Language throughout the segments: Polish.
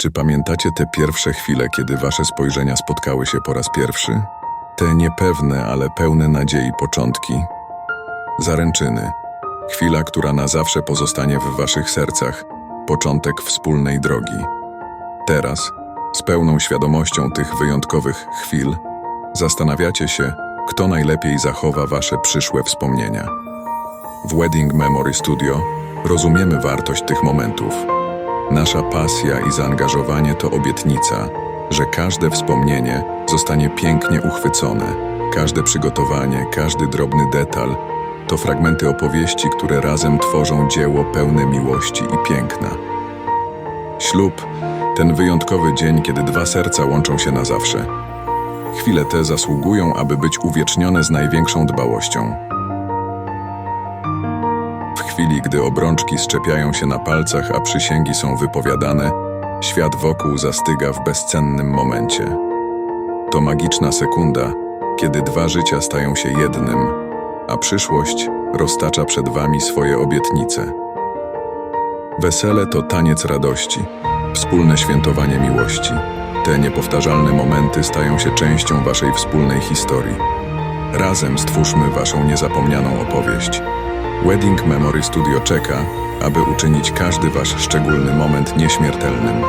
Czy pamiętacie te pierwsze chwile, kiedy wasze spojrzenia spotkały się po raz pierwszy? Te niepewne, ale pełne nadziei początki. Zaręczyny. Chwila, która na zawsze pozostanie w waszych sercach. Początek wspólnej drogi. Teraz, z pełną świadomością tych wyjątkowych chwil, zastanawiacie się, kto najlepiej zachowa wasze przyszłe wspomnienia. W Wedding Memory Studio rozumiemy wartość tych momentów. Nasza pasja i zaangażowanie to obietnica, że każde wspomnienie zostanie pięknie uchwycone, każde przygotowanie, każdy drobny detal to fragmenty opowieści, które razem tworzą dzieło pełne miłości i piękna. Ślub ten wyjątkowy dzień, kiedy dwa serca łączą się na zawsze. Chwile te zasługują, aby być uwiecznione z największą dbałością. Chwili, gdy obrączki szczepiają się na palcach, a przysięgi są wypowiadane, świat wokół zastyga w bezcennym momencie. To magiczna sekunda, kiedy dwa życia stają się jednym, a przyszłość roztacza przed wami swoje obietnice. Wesele to taniec radości, wspólne świętowanie miłości. Te niepowtarzalne momenty stają się częścią waszej wspólnej historii. Razem stwórzmy waszą niezapomnianą opowieść. Wedding Memory Studio czeka, aby uczynić każdy wasz szczególny moment nieśmiertelnym.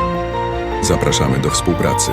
Zapraszamy do współpracy.